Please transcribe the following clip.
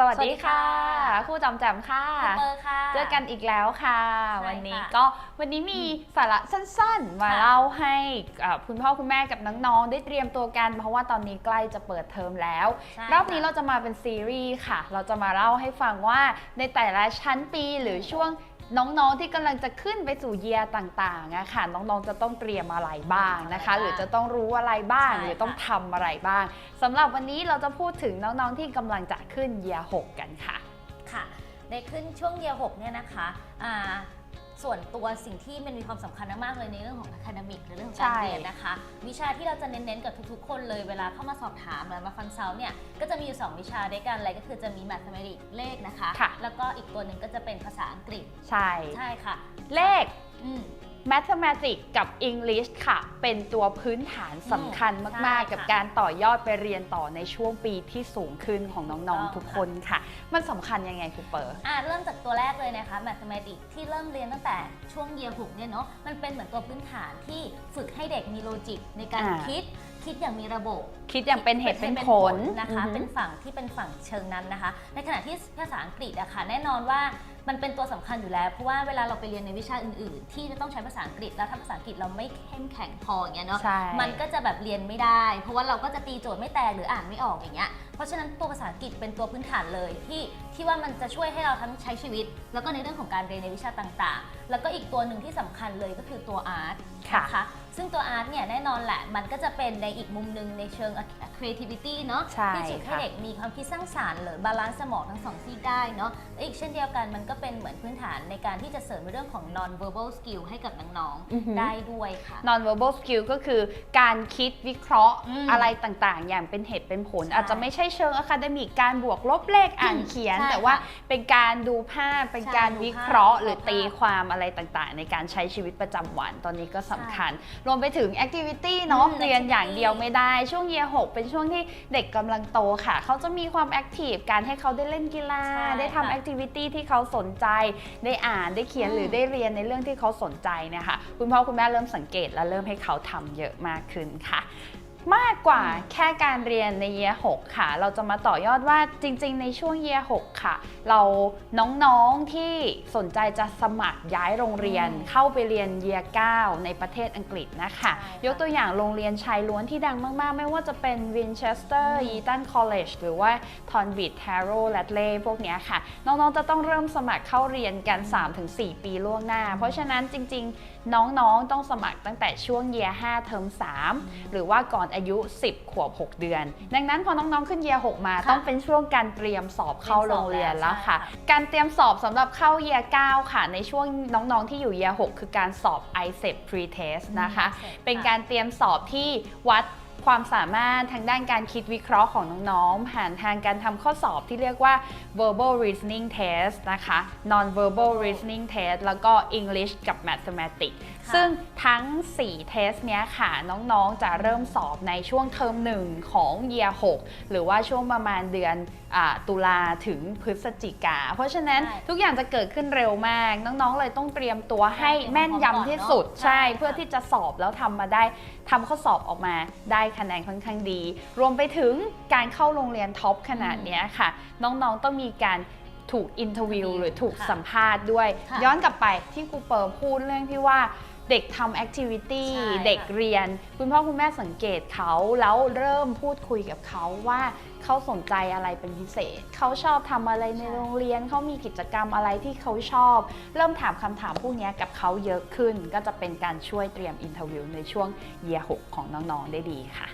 สวัสดีค่ะสวัสดีค่ะ ครูจอมแจมค่ะคุณเปอร์ค่ะ เจอกันอีกแล้วค่ะใช่วันนี้ค่ะก็วันนี้มีสาระสั้นๆ มาค่ะเล่าให้เอ่อคุณพ่อคุณแม่กับน้องๆ ได้เตรียมตัวกัน เพราะว่าตอนนี้ใกล้จะเปิดเทอมแล้วใช่รอบนี้ค่ะเราจะมาเป็นซีรีส์ค่ะ เราจะมาเล่าให้ฟังว่าในแต่ละชั้นปีหรือช่วง น้องๆที่กำลังจะขึ้นไปสู่เยียร์ต่างๆอะค่ะน้องๆจะต้องเตรียมอะไรบ้างนะคะ หรือจะต้องรู้อะไรบ้างใช่หรือต้องค่ะทำอะไรบ้างสำหรับวันนี้เราจะพูดถึงน้องๆที่กำลังจะขึ้นเยียร์หกกันค่ะค่ะ ในขึ้นช่วงเยียร์หกเนี่ยนะคะอ่าส่วนตัวสิ่งที่มันมีความสำคัญมากๆเลยในเรื่องของ academic หรือเรื่องของการใช่เรียนนะคะ วิชาที่เราจะเน้นๆกับทุกๆ คนเลยเวลาเข้ามาสอบถามหรือมาฟังเซาเนี่ยก็จะมีอยู่ 2 วิชาด้วยกันเลยก็คือจะมี mathematics เลขนะคะค่ะแล้วก็อีกตัวหนึ่งก็จะ กฤษ ใช่ ใช่ค่ะเลข อืม mathematics กับ English ค่ะ เป็นตัวพื้นฐานสำคัญมาก ใช่ๆกับค่ะการต่อยอดไปเรียนต่อในช่วงปีที่สูงขึ้นของน้องๆทุกคนค่ะ มันสำคัญยังไงครูเปอร์ อ่าเริ่มจากตัวแรกเลยนะคะ mathematics ที่เริ่มเรียนตั้งแต่ช่วงเยียร์หกเนี่ยเนาะมันเป็นเหมือนตัวพื้นฐานที่ฝึกให้เด็กมีโลจิกในการอ่าคิด คิดอย่างมีระบบคิดอย่างเป็นเหตุเป็นผลนะคะอือฮึ เป็นฝั่งที่เป็นฝั่งเชิงนั้นนะคะ ในขณะที่ภาษาอังกฤษอะค่ะแน่นอนว่ามันเป็นตัวสำคัญอยู่แล้ว เพราะว่าเวลาเราไปเรียนในวิชาอื่น ๆ ที่จะต้องใช้ภาษาอังกฤษแล้วถ้าภาษาอังกฤษเราไม่เข้มแข็งพออย่างเงี้ยเนาะ ใช่ มันก็จะแบบเรียนไม่ได้ เพราะว่าเราก็จะตีโจทย์ไม่แตกหรืออ่านไม่ออกอย่างเงี้ย เพราะฉะนั้นตัวภาษาอังกฤษเป็นตัวพื้นฐานเลยที่ที่ว่ามันจะช่วยให้เราทั้งใช้ชีวิต แล้วก็ในเรื่องของการเรียนในวิชาต่างๆ แล้วก็อีกตัวหนึ่งที่สำคัญเลยก็คือตัวอาร์ตค่ะ นะคะซึ่งตัวอาร์ตเนี่ยแน่นอนแหละมันก็จะเป็นในอีกมุมหนึ่งในเชิง creativity เนาะใช่ที่ฝึกให้ค่ะเด็กมีความคิดสร้างสารรค์หรือบาลานซ์สมองทั้งสองซีกได้เนาะและอีกเช่นเดียวกันมันก็เป็นเหมือนพื้นฐานในการที่จะเสริมในเรื่องของ non verbal skill ให้กับน้องอือหือๆได้ด้วยค่ะ non-verbal skill ก็คือการคิดวิเคราะห์อืมอะไรต่างๆ อย่างเป็นเหตุเป็นผลใช่อาจจะไม่ใช่เชิงอะคาเดมิกการบวกลบเลขอ่านเขียนใช่แต่ว่าค่ะเป็นการดูภาพเป็นใช่การดูวิเคราะห์ภาพหรือวิเคราะห์ตีความอะไรต่างๆ ในการใช้ชีวิตประจำวันตอนนี้ก็สำคัญ รวมไปถึง activity เนาะอืมเรียน activity อย่างเดียวไม่ได้ ช่วงเยียหกเป็นช่วงที่เด็กกำลังโตค่ะ เขาจะมีความ active การให้เขาได้เล่นกีฬา ใช่ได้ทำค่ะ activity ที่เขาสนใจ ได้อ่านได้เขียนอืม หรือได้เรียนในเรื่องที่เขาสนใจเนะคะคุณพ่อคุณแม่เริ่มสังเกตและเริ่มให้เขาทำเยอะมากขึ้นค่ะ มากกว่าแค่การเรียนในเยียหกค่ะ เราจะมาต่อยอดว่าจริง ๆ ในช่วงเยียหกค่ะ เราน้องๆที่สนใจจะสมัครย้ายโรงเรียนเข้าไปเรียนเยีย9ในประเทศอังกฤษนะคะ ยกตัวอย่างโรงเรียนชายล้วนที่ดังมากๆ ไม่ว่าจะเป็น Winchester อืม Eton College หรือว่า Tonbridge Harrow Radley พวกนี้ค่ะ น้องๆ จะต้องเริ่มสมัครเข้าเรียนกัน 3-4 ปีล่วงหน้า เพราะฉะนั้นจริง ๆ น้องๆต้องสมัครตั้งแต่ช่วงเยีย5เทอม3หรือว่าก่อนอายุ 10 ขวบ 6 เดือน ดังนั้นพอน้องๆขึ้นเยีย6มาค่ะต้องเป็นช่วงการเตรียมสอบเข้าโรงเรียนแล้วค่ะใช่ค่ะการเตรียมสอบสำหรับเข้าเยีย9ค่ะ ในช่วงน้องๆที่อยู่เยีย6คือการสอบ ICEP Pre-Test นะคะอืมเป็นการเตรียมสอบที่วัด ความสามารถทางด้านการคิดวิเคราะห์ของน้องๆผ่านทางการทำข้อสอบที่เรียกว่า verbal reasoning test นะคะ non verbal reasoning test แล้วก็ English กับ mathematics ค่ะซึ่งทั้ง 4 เทสเนี้ยค่ะ น้องๆ จะเริ่มสอบในช่วงเทอมหนึ่งของ year 6หรือว่าช่วงประมาณเดือนอาตุลาถึงพฤศจิกา เพราะฉะนั้นใช่ทุกอย่างจะเกิดขึ้นเร็วมาก น้องๆ เลยต้องเตรียมตัวให้แม่นยำที่สุด ใช่ใช่ค่ะเพื่อที่จะสอบแล้วทำมาได้ทำข้อสอบออกมาได้คะแนนค่อนข้างดี รวมไปถึงการเข้าโรงเรียนท็อปขนาดเนี้ยค่ะ น้องๆต้องมีการถูกอินเทอร์วิว interview หรือถูกค่ะสัมภาษณ์ด้วยค่ะย้อนกลับไปที่ครูเปิร์พูดเรื่องที่ว่า เด็กทำแอคทิวิตี้ใช่ค่ะเด็กเรียน คุณพ่อคุณแม่สังเกตเขาแล้วเริ่มพูดคุยกับเขาว่าเขาสนใจอะไรเป็นพิเศษ เขาชอบทำอะไรในโรงเรียนเขามีกิจกรรมอะไรที่เขาชอบ เริ่มถามคำถามพวกนี้กับเขาเยอะขึ้น ก็จะเป็นการช่วยเตรียมอินเทอร์วิวในช่วงเยียหกของน้องๆได้ดีค่ะ